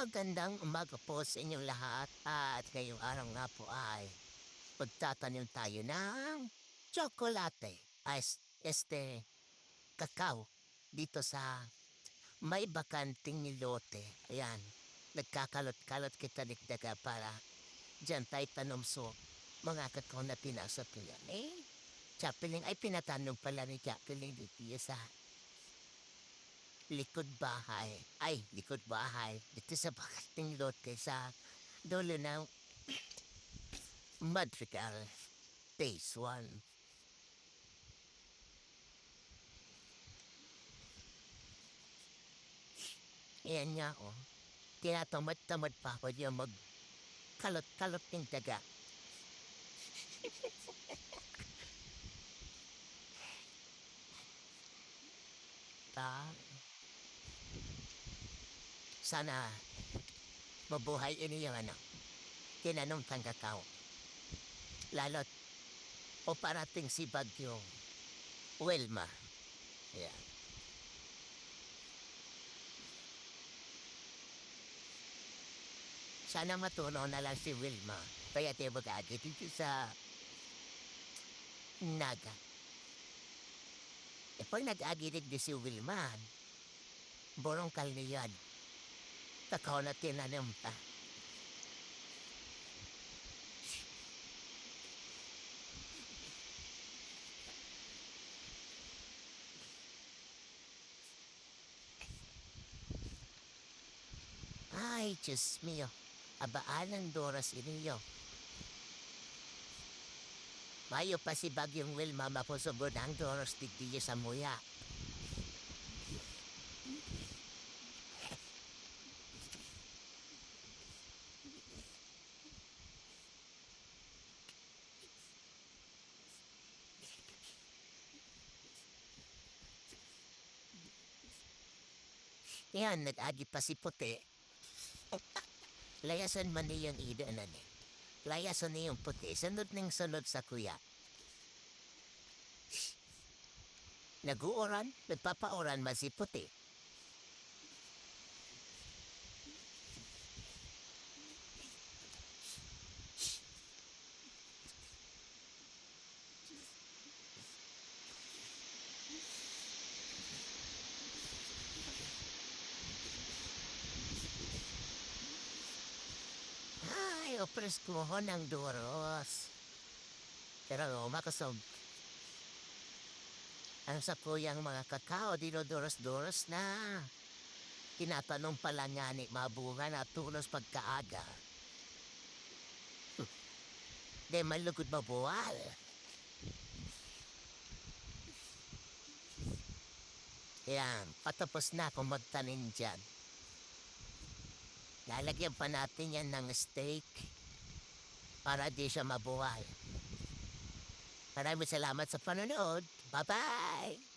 Magandang umaga po sa inyong lahat at ngayong araw nga po ay magtatanim tayo ng tsokolate as este kakao dito sa may bakanting nilote. Ayan, nagkakalot-kalot kita dikdaga para dyan tayo tanom so mga kakao na pinasok nila. Eh, Chapeling ay pinatanong pala ni Chapeling dito sa likod bahay. Ay, likod bahay. Dito sa bakating lote sa dulo ng Madrigal Phase 1. Ayan nga oh. Tinatamad-tamad pa ako niya mag kalot-kalot ng daga. Ta. Sana mabuhay ini yung ano, tinanong kang kakao. Lalot, o parating si Bagyo Wilma. Yeah. Sana matulong na lang si Wilma. Kaya tayo mag-agi dito sa Naga. E pag nag-agirig di si Wilma, borong kalniyan. Takaw na tinanim ta. Ay, Diyos mio. Abaan ng Doras iniyo. Mayo pa si Bagyong Wilma mapusubod ang Doras digdiyo sa muya. Yan, nag-agi pa si Puti. Layasan man niyang ida na ni. Layasan niyang puti, sunod ning sunod sa kuya. Naguoran, nagpapaoran man si puti. Ay, opres ko ho ng duros. Pero makasog. Ang sa kuyang mga kakao, dinoduros-duros na. Tinatanong pala nga ni mabunga na tulos pagkaaga. Hmm. Di malugod mabuwal. Yan, patapos na akong magtanim dyan. Lalagyan pa natin yan ng steak para di siya mabuhay. Maraming salamat sa panonood. Bye-bye!